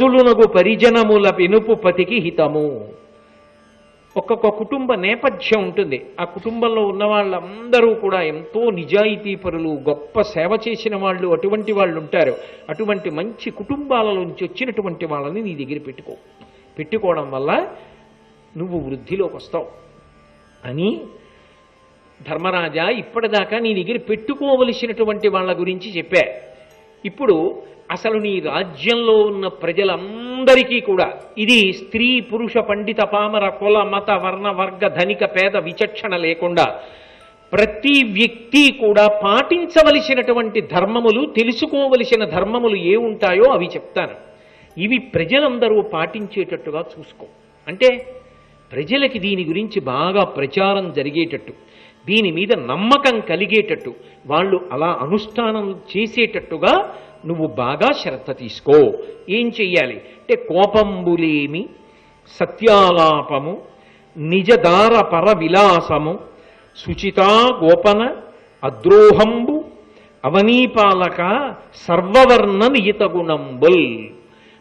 కులజులునగు పరిజనముల పెనుపు పతికి హితము. ఒక్కొక్క కుటుంబ నేపథ్యం ఉంటుంది. ఆ కుటుంబంలో ఉన్న వాళ్ళందరూ కూడా ఎంతో నిజాయితీ పరులు గొప్ప సేవ చేసిన వాళ్ళు అటువంటి వాళ్ళు ఉంటారు. అటువంటి మంచి కుటుంబాలలోంచి వచ్చినటువంటి వాళ్ళని నీ దగ్గర పెట్టుకో. పెట్టుకోవడం వల్ల నువ్వు వృద్ధిలోకి వస్తావు. అని ధర్మరాజా ఇప్పటిదాకా నీ దగ్గర పెట్టుకోవలసినటువంటి వాళ్ళ గురించి చెప్పా. ఇప్పుడు అసలు నీ రాజ్యంలో ఉన్న ప్రజలందరికీ కూడా ఇది స్త్రీ పురుష పండిత పామర కుల మత వర్ణ వర్గ ధనిక పేద విచక్షణ లేకుండా ప్రతి వ్యక్తి కూడా పాటించవలసినటువంటి ధర్మములు తెలుసుకోవలసిన ధర్మములు ఏ ఉంటాయో అవి చెప్తాను. ఇవి ప్రజలందరూ పాటించేటట్టుగా చూసుకో. అంటే ప్రజలకి దీని గురించి బాగా ప్రచారం జరిగేటట్టు దీని మీద నమ్మకం కలిగేటట్టు వాళ్ళు అలా అనుష్ఠానం చేసేటట్టుగా నువ్వు బాగా శ్రద్ధ తీసుకో. ఏం చెయ్యాలి? అంటే కోపంబులేమి సత్యాలాపము నిజదార పర విలాసము సుచితా గోపన అద్రోహంబు అవనీపాలక సర్వవర్ణ నియత గుణంబుల్.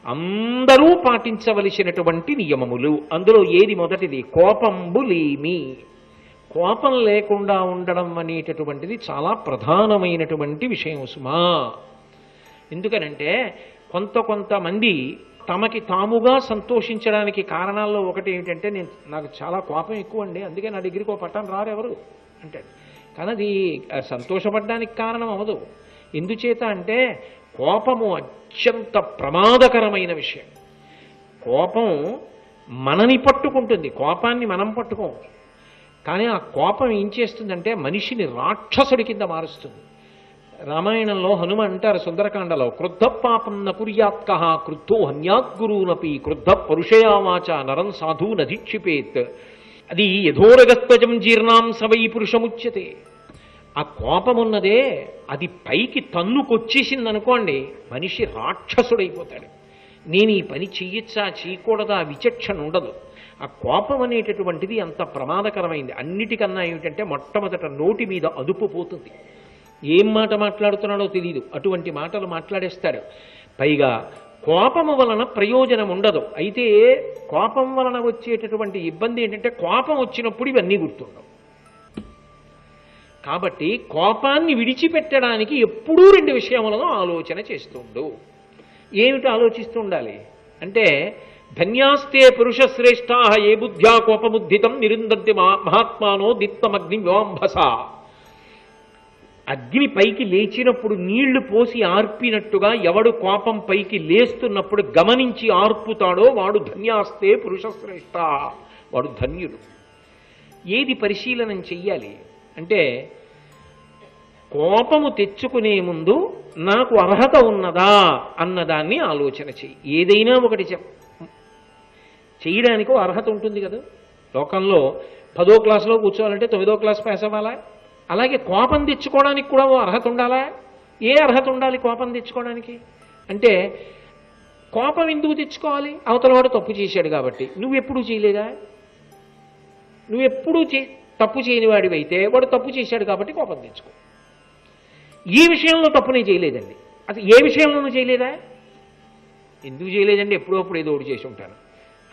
అందరూ పాటించవలసినటువంటి నియమములు. అందులో ఏది మొదటిది? కోపంబులేమి. కోపం లేకుండా ఉండడం అనేటటువంటిది చాలా ప్రధానమైనటువంటి విషయం సుమా. ఎందుకనంటే కొంత కొంతమంది తమకి తాముగా సంతోషించడానికి కారణాల్లో ఒకటి ఏమిటంటే నేను నాకు చాలా కోపం ఎక్కువ అండి అందుకే నా దగ్గరికి ఒక పట్టణం రారు ఎవరు అంటాడు. కానీ అది సంతోషపడడానికి కారణం అవ్వదు. ఎందుచేత అంటే కోపము అత్యంత ప్రమాదకరమైన విషయం. కోపం మనని పట్టుకుంటుంది కోపాన్ని మనం పట్టుకోము. కానీ ఆ కోపం ఏం చేస్తుందంటే మనిషిని రాక్షసుడి కింద మారుస్తుంది. రామాయణంలో హనుమ అంటారు సుందరకాండలో క్రుద్ధ పాపం నపుర్యాత్క క్రుద్ధో హన్యాద్గురూనపి క్రుద్ధ పరుషయావాచ నరం సాధు నధిక్షిపేత్ అది యథోరగత్వజం జీర్ణాం సవై పురుషముచ్యతే. ఆ కోపమున్నదే అది పైకి తన్నుకొచ్చేసింది అనుకోండి మనిషి రాక్షసుడైపోతాడు. నేను ఈ పని చెయ్యొచ్చా చేయకూడదా విచక్షణ ఉండదు ఆ కోపం అనేటటువంటిది అంత ప్రమాదకరమైంది. అన్నిటికన్నా ఏమిటంటే మొట్టమొదట నోటి మీద అదుపు పోతుంది. ఏం మాట మాట్లాడుతున్నాడో తెలియదు అటువంటి మాటలు మాట్లాడేస్తాడు పైగా కోపము వలన ప్రయోజనం ఉండదు. అయితే కోపం వలన వచ్చేటటువంటి ఇబ్బంది ఏంటంటే కోపం వచ్చినప్పుడు ఇవన్నీ గుర్తుండవు. కాబట్టి కోపాన్ని విడిచిపెట్టడానికి ఎప్పుడూ రెండు విషయములను ఆలోచన చేస్తుండు. ఏమిటి ఆలోచిస్తూ ఉండాలి అంటే ధన్యాస్తే పురుష శ్రేష్టా ఏ బుద్ధ్యా కోపముద్ధితం నిరుందంతి మహాత్మానో దిత్తమగ్ని వ్యోంభస. అగ్ని పైకి లేచినప్పుడు నీళ్ళు పోసి ఆర్పినట్టుగా ఎవడు కోపం పైకి లేస్తున్నప్పుడు గమనించి ఆర్పుతాడో వాడు ధన్యాస్తే పురుషశ్రేష్ట. వాడు ధన్యుడు. ఏది పరిశీలనం చెయ్యాలి? అంటే కోపము తెచ్చుకునే ముందు నాకు అర్హత ఉన్నదా అన్నదాన్ని ఆలోచన చెయ్యి. ఏదైనా ఒకటి చెప్ చేయడానికి ఓ అర్హత ఉంటుంది కదా? లోకంలో పదో క్లాసులో కూర్చోవాలంటే తొమ్మిదో క్లాస్ పాస్ అవ్వాలా? అలాగే కోపం తెచ్చుకోవడానికి కూడా ఓ అర్హత ఉండాలా? ఏ అర్హత ఉండాలి కోపం తెచ్చుకోవడానికి? అంటే కోపం ఎందుకు తెచ్చుకోవాలి? అవతల వాడు తప్పు చేశాడు కాబట్టి. నువ్వు ఎప్పుడూ చేయలేదా? నువ్వు ఎప్పుడూ చే తప్పు చేయని వాడివైతే వాడు తప్పు చేశాడు కాబట్టి కోపం తెచ్చుకో. ఈ విషయంలో తప్పు నేను చేయలేదండి. అసలు ఏ విషయంలోనూ చేయలేదా? ఎందుకు చేయలేదండి? ఎప్పుడప్పుడు ఏదో ఒకటి చేసి ఉంటాను.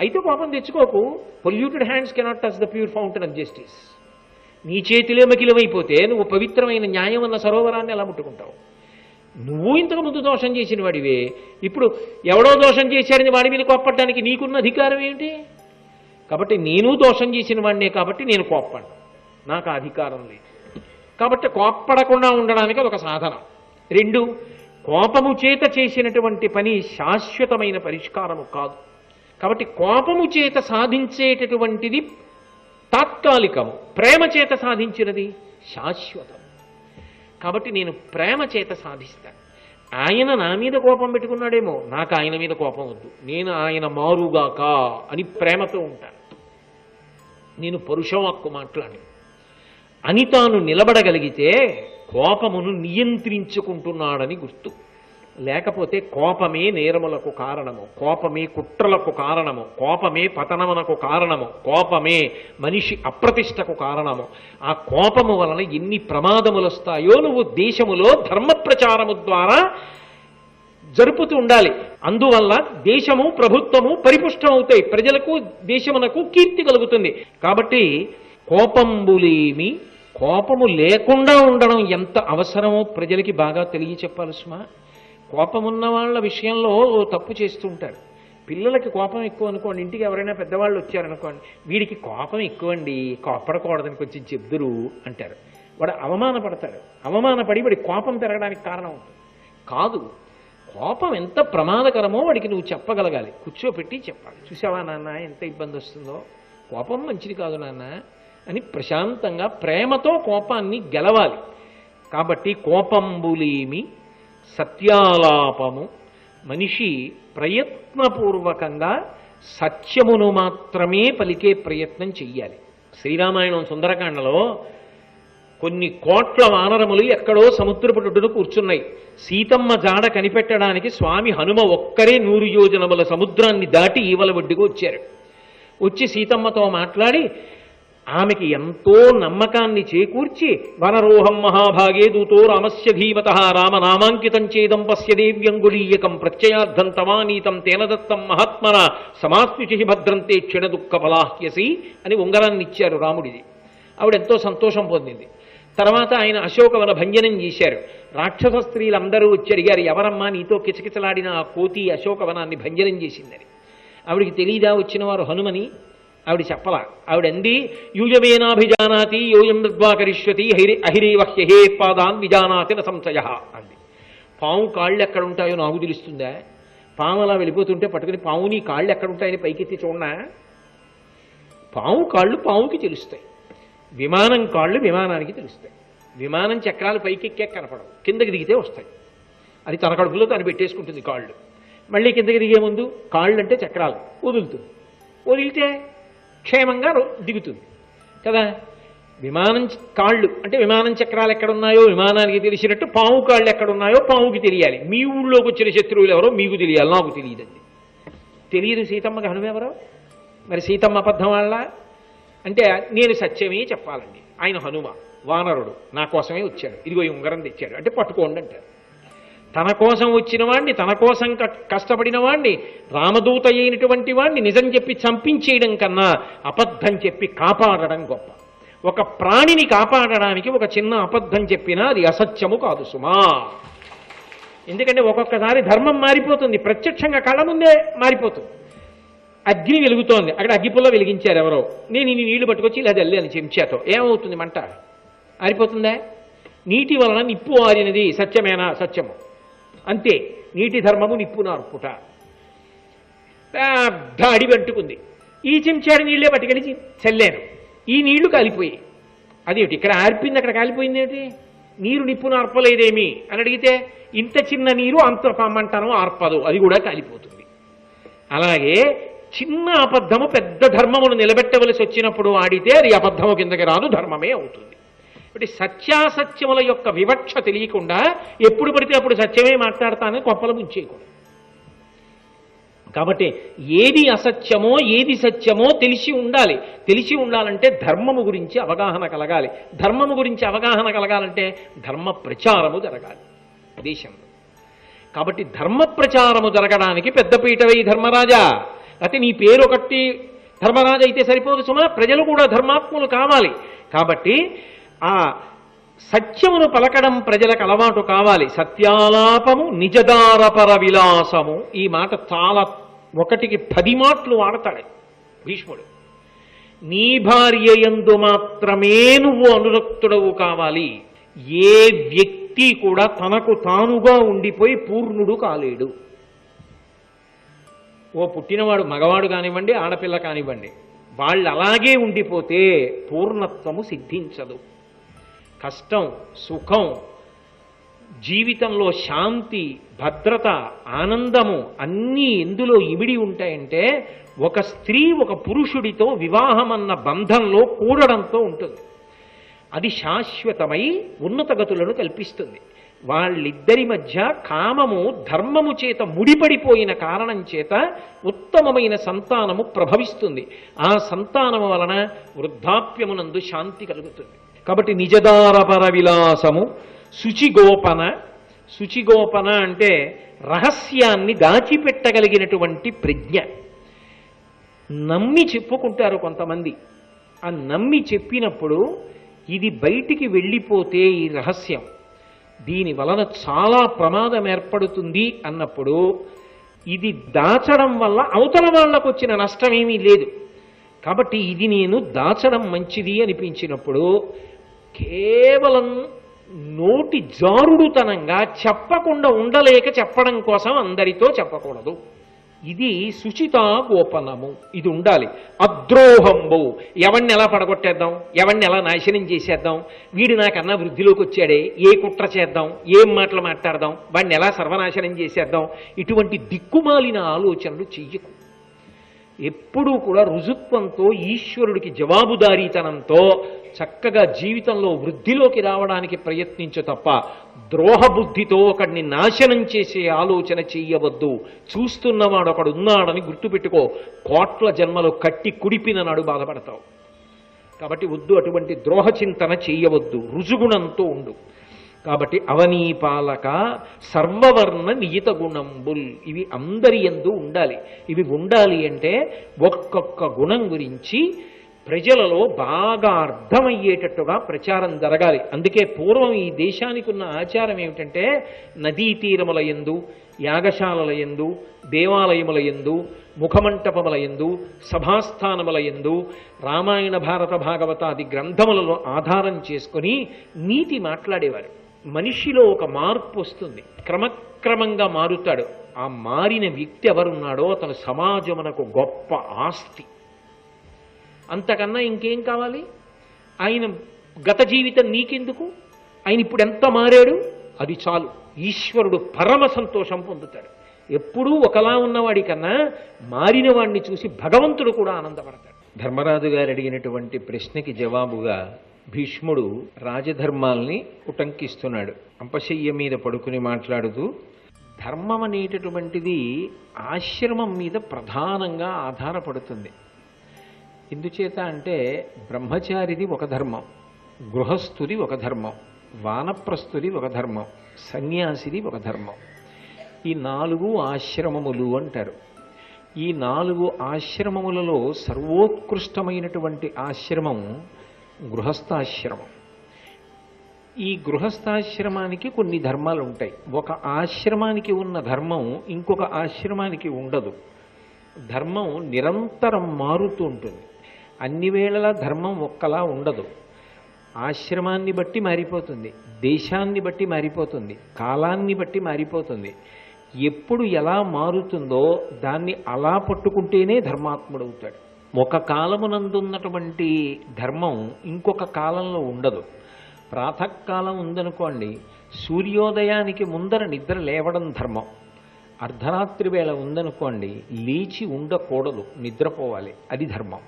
అయితే కోపం తెచ్చుకోకు. Polluted hands cannot touch the pure fountain of justice నీ చేతిలో మకిలమైపోతే నువ్వు పవిత్రమైన న్యాయం అన్న సరోవరాన్ని ఎలా ముట్టుకుంటావు? నువ్వు ఇంతకు ముందు దోషం చేసిన వాడివే. ఇప్పుడు ఎవడో దోషం చేశారని వాడి మీద కోప్పడడానికి నీకున్న అధికారం ఏమిటి? కాబట్టి నేను దోషం చేసిన వాడినే కాబట్టి నేను కోప్పను నాకు అధికారం లేదు. కాబట్టి కోప్పడకుండా ఉండడానికి అదొక సాధనం. రెండు కోపము చేత చేసినటువంటి పని శాశ్వతమైన పరిష్కారము కాదు. కాబట్టి కోపము చేత సాధించేటటువంటిది తాత్కాలికము. ప్రేమ చేత సాధించినది శాశ్వతం. కాబట్టి నేను ప్రేమ చేత సాధిస్తాను ఆయన నా మీద కోపం పెట్టుకున్నాడేమో నాకు ఆయన మీద కోపం వద్దు. నేను ఆయన మారుగాక అని ప్రేమతో ఉంటాను నేను పరుషవాక్కు మాట్లాడి అని తాను నిలబడగలిగితే కోపమును నియంత్రించుకుంటున్నాడని గుర్తు. లేకపోతే కోపమే నేరములకు కారణము. కోపమే కుట్రలకు కారణము. కోపమే పతనమునకు కారణము. కోపమే మనిషి అప్రతిష్టకు కారణము. ఆ కోపము వలన ఎన్ని ప్రమాదములు వస్తాయో నువ్వు దేశములో ధర్మ ప్రచారము ద్వారా జరుపుతూ ఉండాలి. అందువల్ల దేశము ప్రభుత్వము పరిపుష్టమవుతాయి. ప్రజలకు దేశమునకు కీర్తి కలుగుతుంది. కాబట్టి కోపంబులేమి కోపము లేకుండా ఉండడం ఎంత అవసరమో ప్రజలకి బాగా తెలియచెప్పాలి సుమా. కోపం ఉన్న వాళ్ళ విషయంలో తప్పు చేస్తూ ఉంటారు పిల్లలకి కోపం ఎక్కువ అనుకోండి ఇంటికి ఎవరైనా పెద్దవాళ్ళు వచ్చారనుకోండి వీడికి కోపం ఎక్కువండి కోపడకూడదని కొంచెం చెబుదురు అంటారు. వాడు అవమానపడతాడు. అవమానపడి వాడి కోపం పెరగడానికి కారణం అవుతుంది కాదు కోపం ఎంత ప్రమాదకరమో వాడికి నువ్వు చెప్పగలగాలి. కూర్చోపెట్టి చెప్పాలి. చూసావా నాన్న ఎంత ఇబ్బంది వస్తుందో? కోపం మంచిది కాదు నాన్న అని ప్రశాంతంగా ప్రేమతో కోపాన్ని గెలవాలి. కాబట్టి కోపంబులేమి సత్యాలాపము. మనిషి ప్రయత్నపూర్వకంగా సత్యమును మాత్రమే పలికే ప్రయత్నం చెయ్యాలి. శ్రీరామాయణం సుందరకాండలో కొన్ని కోట్ల వానరములు ఎక్కడో సముద్రపు కూర్చున్నాయి. సీతమ్మ జాడ కనిపెట్టడానికి స్వామి హనుమ ఒక్కరే నూరు యోజనముల సముద్రాన్ని దాటి ఈవల ఒడ్డుకు వచ్చారు. వచ్చి సీతమ్మతో మాట్లాడి ఆమెకి ఎంతో నమ్మకాన్ని చేకూర్చి వనరోహం మహాభాగే దూతో రామస్య ధీమత రామనామాంకితం చేదం పశ్య దేవ్యంగులీయకం ప్రత్యయార్థం తమానీతం తేన దత్తం మహాత్మన సమాస్మిచి భద్రంతే క్షణ దుఃఖ ఫలాహ్యసి అని ఉంగరాన్ని ఇచ్చారు రాముడిది. ఆవిడ ఎంతో సంతోషం పొందింది. తర్వాత ఆయన అశోకవన భంజనం చేశారు. రాక్షస స్త్రీలందరూ వచ్చి అడిగారు ఎవరమ్మా నీతో కిచకిచలాడిన ఆ కోతి అశోకవనాన్ని భంజనం చేసిందని? ఆవిడికి తెలీదా వచ్చిన వారు హనుమని ఆవిడ చెప్పలా. ఆవిడంది యూయమేనాభిజానాతి యోయం విద్వా కరిష్యతి హైరి అహిరేవహ్యహే పాదాన్ విజానాతి న సంశయ అంది. పాము కాళ్ళు ఎక్కడ ఉంటాయో నాకు తెలుస్తుందా? పాము అలా వెళ్ళిపోతుంటే పట్టుకుని పావుని కాళ్ళు ఎక్కడ ఉంటాయని పైకెత్తి చూడనా? పాము కాళ్ళు పావుకి తెలుస్తాయి. విమానం కాళ్ళు విమానానికి తెలుస్తాయి. విమానం చక్రాలు పైకెక్కే కనపడవు. కిందకి దిగితే వస్తాయి. అది తన కడుపులో తను పెట్టేసుకుంటుంది కాళ్ళు. మళ్ళీ కిందకి దిగే ముందు కాళ్ళు అంటే చక్రాలు వదులుతుంది. వదిలితే క్షేమంగా దిగుతుంది. కదా? విమానం కాళ్ళు అంటే విమానం చక్రాలు ఎక్కడున్నాయో విమానానికి తెలిసినట్టు పాము కాళ్ళు ఎక్కడున్నాయో పాముకి తెలియాలి. మీ ఊళ్ళోకి వచ్చిన శత్రువులు ఎవరో మీకు తెలియాలి నాకు తెలియదండి. తెలియదు సీతమ్మకి హనుమెవరో మరి సీతమ్మ అబద్ధం వాళ్ళ? అంటే నేను సత్యమే చెప్పాలండి. ఆయన హనుమ వానరుడు నా కోసమే వచ్చాడు. ఇదిగో ఈ ఉంగరం తెచ్చాడు. అంటే పట్టుకోండి అంటారు. తన కోసం వచ్చిన వాణ్ణి తన కోసం క- కష్టపడిన వాణ్ణి రామదూత అయినటువంటి వాణ్ణి నిజం చెప్పి చంపించేయడం కన్నా అబద్ధం చెప్పి కాపాడడం గొప్ప. ఒక ప్రాణిని కాపాడడానికి ఒక చిన్న అబద్ధం చెప్పినా అది అసత్యము కాదు సుమా. ఎందుకంటే ఒక్కొక్కసారి ధర్మం మారిపోతుంది ప్రత్యక్షంగా కళ్ళ ముందే మారిపోతుంది. అగ్ని వెలుగుతోంది అక్కడ అగ్గిపుల్ల వెలిగించారు ఎవరో. నేను ఇన్ని నీళ్ళు పట్టుకొచ్చి ఇలా చల్లాను చెంచాతో. ఏమవుతుంది మంట? ఆరిపోతుందా నీటి వలన నిప్పు ఆరినది సత్యమేనా? సత్యము. అంతే నీటి ధర్మము నిప్పు నార్పుట పెద్ద అడివి అంటుకుంది. ఈ చెంచాడు నీళ్ళే పట్టుకెళ్ళి చల్లాను. ఈ నీళ్ళు కాలిపోయాయి అదేమిటి? ఇక్కడ ఆర్పింది అక్కడ కాలిపోయింది ఏమిటి నీరు నిప్పు నార్పలేదేమి అని అడిగితే ఇంత చిన్న నీరు అంత ఆర్పదు అది కూడా కాలిపోతుంది. అలాగే చిన్న అబద్ధము పెద్ద ధర్మమును నిలబెట్టవలసి వచ్చినప్పుడు ఆడితే అది అబద్ధము కిందకి రాదు ధర్మమే అవుతుంది. కాబట్టి సత్యాసత్యముల యొక్క వివక్ష తెలియకుండా ఎప్పుడు పడితే అప్పుడు సత్యమే మాట్లాడతానని కొప్పలు ముంచేయకూడదు. కాబట్టి ఏది అసత్యమో ఏది సత్యమో తెలిసి ఉండాలి. తెలిసి ఉండాలంటే ధర్మము గురించి అవగాహన కలగాలి. ధర్మము గురించి అవగాహన కలగాలంటే ధర్మ ప్రచారము జరగాలి. దేశంలో కాబట్టి ధర్మ ప్రచారము జరగడానికి పెద్దపీట వేయి ధర్మరాజా. అయితే నీ పేరు ఒకటి ధర్మరాజు అయితే సరిపోదు సుమా. ప్రజలు కూడా ధర్మాత్ములు కావాలి. కాబట్టి ఆ సత్యమును పలకడం ప్రజలకు అలవాటు కావాలి. సత్యాలాపము నిజదారపర విలాసము. ఈ మాట చాలా ఒకటికి పది మాటలు వాడతాడు భీష్ముడు. నీ భార్య యందు మాత్రమే నువ్వు అనురక్తుడవు కావాలి. ఏ వ్యక్తి కూడా తనకు తానుగా ఉండిపోయి పూర్ణుడు కాలేడు. ఓ పుట్టినవాడు మగవాడు కానివ్వండి ఆడపిల్ల కానివ్వండి వాళ్ళు అలాగే ఉండిపోతే పూర్ణత్వము సిద్ధించదు. కష్టం సుఖం జీవితంలో శాంతి భద్రత ఆనందము అన్నీ ఎందులో ఇమిడి ఉంటాయంటే ఒక స్త్రీ ఒక పురుషుడితో వివాహం అన్న బంధంలో కూడడంతో ఉంటుంది. అది శాశ్వతమై ఉన్నత గతులను కల్పిస్తుంది. వాళ్ళిద్దరి మధ్య కామము ధర్మము చేత ముడిపడిపోయిన కారణం చేత ఉత్తమమైన సంతానము ప్రభవిస్తుంది. ఆ సంతానము వలన వృద్ధాప్యమునందు శాంతి కలుగుతుంది. కాబట్టి నిజదారపర విలాసము శుచిగోపన శుచిగోపన అంటే రహస్యాన్ని దాచిపెట్టగలిగినటువంటి ప్రజ్ఞ. నమ్మి చెప్పుకుంటారు కొంతమంది. ఆ నమ్మి చెప్పినప్పుడు ఇది బయటికి వెళ్ళిపోతే ఈ రహస్యం. దీని వలన చాలా ప్రమాదం ఏర్పడుతుంది అన్నప్పుడు ఇది దాచడం వల్ల అవతల వాళ్ళకు వచ్చిన నష్టమేమీ లేదు. కాబట్టి ఇది నేను దాచడం మంచిది అనిపించినప్పుడు కేవలం నోటి జారుడుతనంగా చెప్పకుండా ఉండలేక చెప్పడం కోసం అందరితో చెప్పకూడదు. ఇది సుచిత గోపనము. ఇది ఉండాలి. అద్రోహంబు. ఎవరిని ఎలా పడగొట్టేద్దాం? ఎవరిని ఎలా నాశనం చేసేద్దాం? వీడు నాకన్నా వృద్ధిలోకి వచ్చాడే. ఏ కుట్ర చేద్దాం? ఏం మాటలు మాట్లాడదాం? వాడిని ఎలా సర్వనాశనం చేసేద్దాం? ఇటువంటి దిక్కుమాలిన ఆలోచనలు చెయ్యకు. ఎప్పుడూ కూడా రుజుత్వంతో ఈశ్వరుడికి జవాబుదారీతనంతో చక్కగా జీవితంలో వృద్ధిలోకి రావడానికి ప్రయత్నించు తప్ప ద్రోహబుద్ధితో ఒకడిని నాశనం చేసే ఆలోచన చెయ్యవద్దు. చూస్తున్నవాడు ఒకడు ఉన్నాడని గుర్తుపెట్టుకో. కోట్ల జన్మలో కట్టి కుడిపిన నాడు బాధపడతావు. కాబట్టి వద్దు అటువంటి ద్రోహ చింతన చెయ్యవద్దు. రుజుగుణంతో ఉండు. కాబట్టి అవనీపాలక సర్వవర్ణ నియత గుణంబుల్. ఇవి అందరి ఎందు ఉండాలి. ఇవి ఉండాలి అంటే ఒక్కొక్క గుణం గురించి ప్రజలలో బాగా అర్థమయ్యేటట్టుగా ప్రచారం జరగాలి. అందుకే పూర్వం ఈ దేశానికి ఉన్న ఆచారం ఏమిటంటే నదీ తీరముల ఎందు యాగశాలల ఎందు దేవాలయముల ఎందు ముఖమంటపముల ఎందు సభాస్థానముల ఎందు రామాయణ భారత భాగవతాది గ్రంథములలో ఆధారం చేసుకొని నీతి మాట్లాడేవారు. మనిషిలో ఒక మార్పు వస్తుంది. క్రమక్రమంగా మారుతాడు. ఆ మారిన వ్యక్తి ఎవరున్నాడో అతను సమాజమునకు గొప్ప ఆస్తి. అంతకన్నా ఇంకేం కావాలి? ఆయన గత జీవితం నీకెందుకు? ఆయన ఇప్పుడు ఎంత మారాడు? అది చాలు. ఈశ్వరుడు పరమ సంతోషం పొందుతాడు. ఎప్పుడూ ఒకలా ఉన్నవాడి కన్నా మారిన వాడిని చూసి భగవంతుడు కూడా ఆనందపడతాడు. ధర్మరాజు గారు అడిగినటువంటి ప్రశ్నకి జవాబుగా భీష్ముడు రాజధర్మాల్ని ఉటంకిస్తున్నాడు. అంపశయ్య మీద పడుకుని మాట్లాడుతూ ధర్మం అనేటటువంటిది ఆశ్రమం మీద ప్రధానంగా ఆధారపడుతుంది. ఎందుచేత అంటే బ్రహ్మచారిది ఒక ధర్మం గృహస్థుది ఒక ధర్మం వానప్రస్థుది ఒక ధర్మం సన్యాసిది ఒక ధర్మం. ఈ నాలుగు ఆశ్రమములు అంటారు. ఈ నాలుగు ఆశ్రమములలో సర్వోత్కృష్టమైనటువంటి ఆశ్రమం గృహస్థాశ్రమం. ఈ గృహస్థాశ్రమానికి కొన్ని ధర్మాలు ఉంటాయి ఒక ఆశ్రమానికి ఉన్న ధర్మం ఇంకొక ఆశ్రమానికి ఉండదు. ధర్మం నిరంతరం మారుతూ ఉంటుంది. అన్ని వేళలా ధర్మం ఒక్కలా ఉండదు. ఆశ్రమాన్ని బట్టి మారిపోతుంది. దేశాన్ని బట్టి మారిపోతుంది. కాలాన్ని బట్టి మారిపోతుంది. ఎప్పుడు ఎలా మారుతుందో దాన్ని అలా పట్టుకుంటేనే ధర్మాత్ముడవుతాడు. ఒక కాలమునందున్నటువంటి ధర్మం ఇంకొక కాలంలో ఉండదు. ప్రాతకాలం ఉందనుకోండి సూర్యోదయానికి ముందర నిద్ర లేవడం ధర్మం. అర్ధరాత్రి వేళ ఉందనుకోండి లేచి ఉండకూడదు నిద్రపోవాలి అది ధర్మం.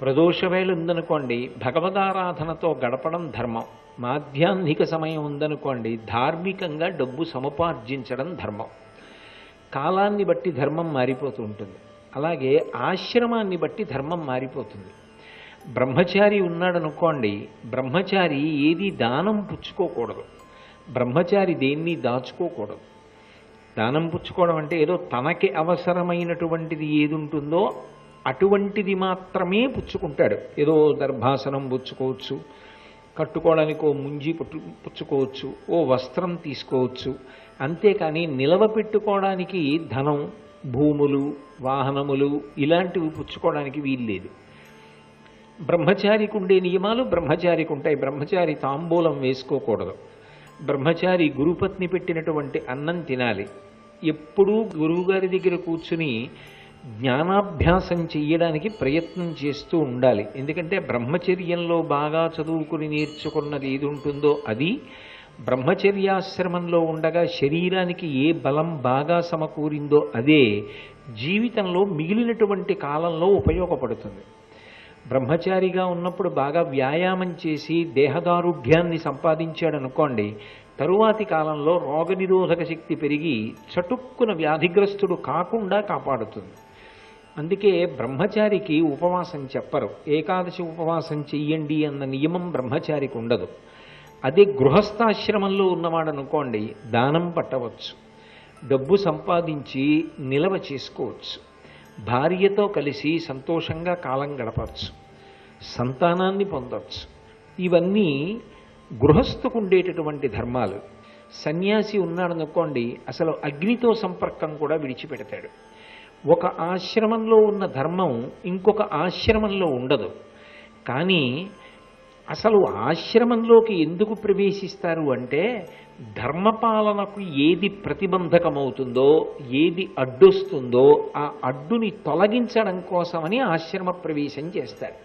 ప్రదోష వేళ ఉందనుకోండి భగవదారాధనతో గడపడం ధర్మం. మాధ్యాహ్నిక సమయం ఉందనుకోండి ధార్మికంగా డబ్బు సముపార్జించడం ధర్మం. కాలాన్ని బట్టి ధర్మం మారిపోతూ ఉంటుంది. అలాగే ఆశ్రమాన్ని బట్టి ధర్మం మారిపోతుంది. బ్రహ్మచారి ఉన్నాడనుకోండి బ్రహ్మచారి ఏది దానం పుచ్చుకోకూడదు. బ్రహ్మచారి దేన్ని దాచుకోకూడదు. దానం పుచ్చుకోవడం అంటే ఏదో తనకి అవసరమైనటువంటిది ఏది ఉంటుందో అటువంటిది మాత్రమే పుచ్చుకుంటాడు. ఏదో దర్భాసనం పుచ్చుకోవచ్చు కట్టుకోవడానికి ఓ ముంజి పుట్టు పుచ్చుకోవచ్చు ఓ వస్త్రం తీసుకోవచ్చు. అంతేకాని నిలవ పెట్టుకోవడానికి ధనం భూములు వాహనములు ఇలాంటివి పుచ్చుకోవడానికి వీల్లేదు. బ్రహ్మచారికి ఉండే నియమాలు బ్రహ్మచారికి ఉంటాయి బ్రహ్మచారి తాంబూలం వేసుకోకూడదు. బ్రహ్మచారి గురుపత్ని పెట్టినటువంటి అన్నం తినాలి. ఎప్పుడూ గురువుగారి దగ్గర కూర్చుని జ్ఞానాభ్యాసం చేయడానికి ప్రయత్నం చేస్తూ ఉండాలి. ఎందుకంటే బ్రహ్మచర్యంలో బాగా చదువుకుని నేర్చుకున్నది ఏది ఉంటుందో అది బ్రహ్మచర్యాశ్రమంలో ఉండగా శరీరానికి ఏ బలం బాగా సమకూరిందో అదే జీవితంలో మిగిలినటువంటి కాలంలో ఉపయోగపడుతుంది. బ్రహ్మచారిగా ఉన్నప్పుడు బాగా వ్యాయామం చేసి దేహదారుఢ్యాన్ని సంపాదించాడు అనుకోండి తరువాతి కాలంలో రోగనిరోధక శక్తి పెరిగి చటుక్కున వ్యాధిగ్రస్తుడు కాకుండా కాపాడుతుంది. అందుకే బ్రహ్మచారికి ఉపవాసం చెప్పరు. ఏకాదశి ఉపవాసం చెయ్యండి అన్న నియమం బ్రహ్మచారికి ఉండదు. అదే గృహస్థాశ్రమంలో ఉన్నవాడు అనుకోండి దానం పట్టవచ్చు. డబ్బు సంపాదించి నిలవ చేసుకోవచ్చు. భార్యతో కలిసి సంతోషంగా కాలం గడపవచ్చు. సంతానాన్ని పొందవచ్చు ఇవన్నీ గృహస్థుకు ఉండేటటువంటి ధర్మాలు. సన్యాసి ఉన్నాడనుకోండి అసలు అగ్నితో సంపర్కం కూడా విడిచిపెడతాడు. ఒక ఆశ్రమంలో ఉన్న ధర్మం ఇంకొక ఆశ్రమంలో ఉండదు. కానీ అసలు ఆశ్రమంలోకి ఎందుకు ప్రవేశిస్తారు అంటే ధర్మపాలనకు ఏది ప్రతిబంధకమవుతుందో ఏది అడ్డొస్తుందో ఆ అడ్డుని తొలగించడం కోసమని ఆశ్రమ ప్రవేశం చేస్తారు.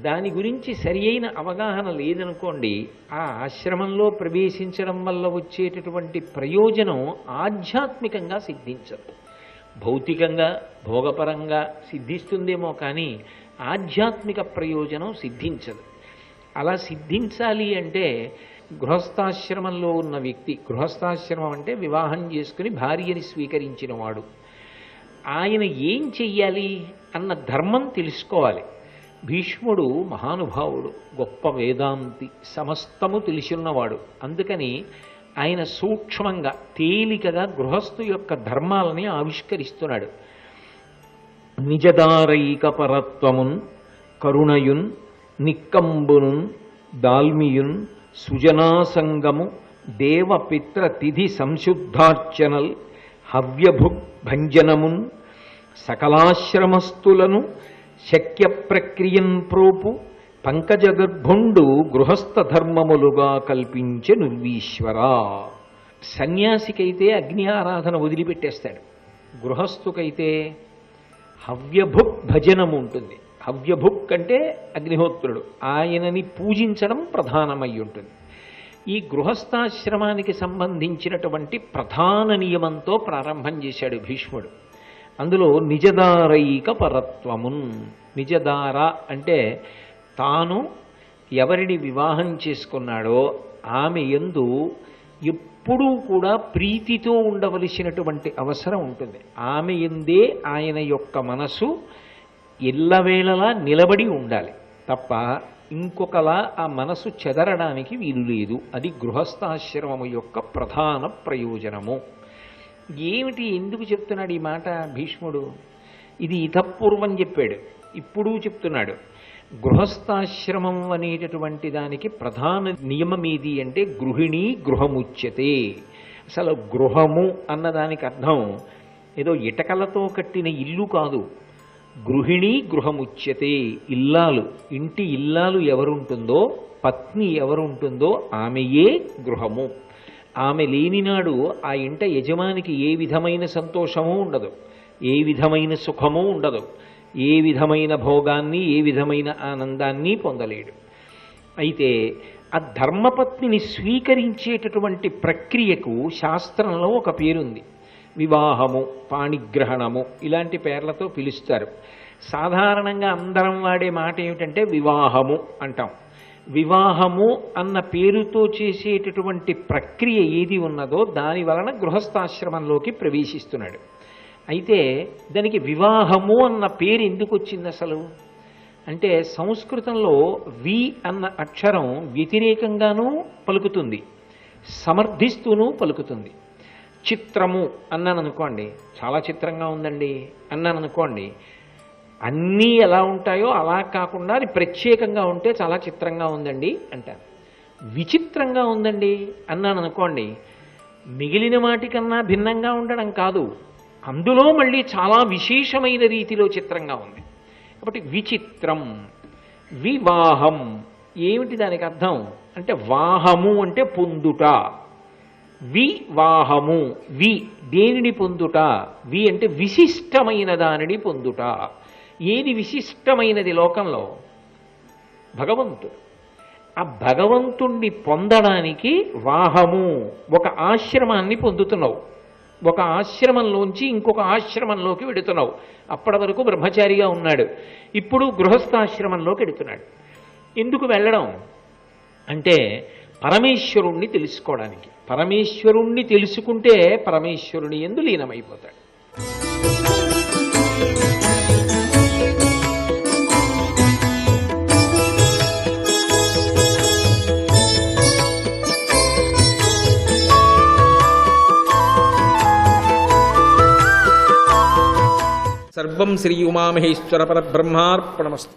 దాని గురించి సరి అయిన అవగాహన లేదనుకోండి ఆ ఆశ్రమంలో ప్రవేశించడం వల్ల వచ్చేటటువంటి ప్రయోజనం ఆధ్యాత్మికంగా సిద్ధించదు. భౌతికంగా భోగపరంగా సిద్ధిస్తుందేమో కానీ ఆధ్యాత్మిక ప్రయోజనం సిద్ధించదు. అలా సిద్ధించాలి అంటే గృహస్థాశ్రమంలో ఉన్న వ్యక్తి గృహస్థాశ్రమం అంటే వివాహం చేసుకుని భార్యని స్వీకరించిన వాడు ఆయన ఏం చెయ్యాలి అన్న ధర్మం తెలుసుకోవాలి. భీష్ముడు మహానుభావుడు గొప్ప వేదాంతి సమస్తము తెలిసిన్నవాడు అందుకని ఆయన సూక్ష్మంగా తేలికగా గృహస్థు యొక్క ధర్మాలని ఆవిష్కరిస్తున్నాడు. నిజదారైక పరత్వమున్ కరుణయున్ నిక్కంబును దాల్మియున్ సుజనాసంగము దేవపిత్ర తిథి సంశుద్ధార్చనల్ హవ్యభుక్ భంజనమున్ సకలాశ్రమస్తులను శక్య ప్రక్రియన్ ప్రోపు పంకజగర్భుండు గృహస్థ ధర్మములుగా కల్పించే నిర్వీశ్వరా. సన్యాసికైతే అగ్ని ఆరాధన వదిలిపెట్టేస్తాడు. గృహస్థుకైతే హవ్యభుక్ భజనము ఉంటుంది. హవ్యభుక్ అంటే అగ్నిహోత్రుడు. ఆయనని పూజించడం ప్రధానమై ఉంటుంది ఈ గృహస్థాశ్రమానికి సంబంధించినటువంటి ప్రధాన నియమంతో ప్రారంభం చేశాడు భీష్ముడు. అందులో నిజదారైక పరత్వమున్. నిజదార అంటే తాను ఎవరిని వివాహం చేసుకున్నాడో ఆమె ఎందు ఎప్పుడూ కూడా ప్రీతితో ఉండవలసినటువంటి అవసరం ఉంటుంది. ఆమె ఎందే ఆయన యొక్క మనసు ఎల్లవేళలా నిలబడి ఉండాలి. తప్ప ఇంకొకలా ఆ మనసు చెదరడానికి వీలు లేదు. అది గృహస్థాశ్రమము యొక్క ప్రధాన ప్రయోజనము. ఏమిటి ఎందుకు చెప్తున్నాడు ఈ మాట భీష్ముడు? ఇది ఇతపూర్వం చెప్పాడు. ఇప్పుడు చెప్తున్నాడు. గృహస్థాశ్రమం అనేటటువంటి దానికి ప్రధాన నియమం ఏది అంటే గృహిణి గృహముచ్యతే. అసలు గృహము అన్నదానికి అర్థం ఏదో ఇటకలతో కట్టిన ఇల్లు కాదు. గృహిణీ గృహముచ్యతే ఇల్లాలు. ఇంటి ఇల్లాలు ఎవరుంటుందో పత్ని ఎవరుంటుందో ఆమెయే గృహము. ఆమె లేనినాడు ఆ ఇంట యజమానికి ఏ విధమైన సంతోషము ఉండదు. ఏ విధమైన సుఖము ఉండదు. ఏ విధమైన భోగాన్ని ఏ విధమైన ఆనందాన్ని పొందలేడు. అయితే ఆ ధర్మపత్నిని స్వీకరించేటటువంటి ప్రక్రియకు శాస్త్రంలో ఒక పేరుంది. వివాహము పాణిగ్రహణము ఇలాంటి పేర్లతో పిలుస్తారు. సాధారణంగా అందరం వాడే మాట ఏమిటంటే వివాహము అంటాం. వివాహము అన్న పేరుతో చేసేటటువంటి ప్రక్రియ ఏది ఉన్నదో దాని వలన గృహస్థాశ్రమంలోకి ప్రవేశిస్తున్నాడు. అయితే దానికి వివాహము అన్న పేరు ఎందుకు వచ్చింది అసలు? అంటే సంస్కృతంలో వి అన్న అక్షరం వ్యతిరేకంగానూ పలుకుతుంది. సమర్థిస్తూనూ పలుకుతుంది. చిత్రము అన్నాను అనుకోండి చాలా చిత్రంగా ఉందండి అన్నాను అనుకోండి అన్నీ ఎలా ఉంటాయో అలా కాకుండా అది ప్రత్యేకంగా ఉంటే చాలా చిత్రంగా ఉందండి అంటారు. విచిత్రంగా ఉందండి అన్నాను అనుకోండి మిగిలిన వాటికన్నా భిన్నంగా ఉండడం కాదు అందులో మళ్ళీ చాలా విశేషమైన రీతిలో చిత్రంగా ఉంది. కాబట్టి విచిత్రం వివాహం ఏమిటి దానికి అర్థం? అంటే వాహము అంటే పొందుట. వివాహము వి దేనిని పొందుట? వి అంటే విశిష్టమైన దానిని పొందుట. ఏది విశిష్టమైనది లోకంలో? భగవంతుడు. ఆ భగవంతుణ్ణి పొందడానికి వాహము. ఒక ఆశ్రమాన్ని పొందుతున్నావు. ఒక ఆశ్రమంలోంచి ఇంకొక ఆశ్రమంలోకి వెడుతున్నావు. అప్పటి వరకు బ్రహ్మచారిగా ఉన్నాడు. ఇప్పుడు గృహస్థాశ్రమంలోకి వెడుతున్నాడు. ఎందుకు వెళ్ళడం? అంటే పరమేశ్వరుణ్ణి తెలుసుకోవడానికి. పరమేశ్వరుణ్ణి తెలుసుకుంటే పరమేశ్వరుని ఎందు లీనమైపోతాడు. సర్వం శ్రీ ఉమామహేశ్వర పరబ్రహ్మార్పణమస్తు.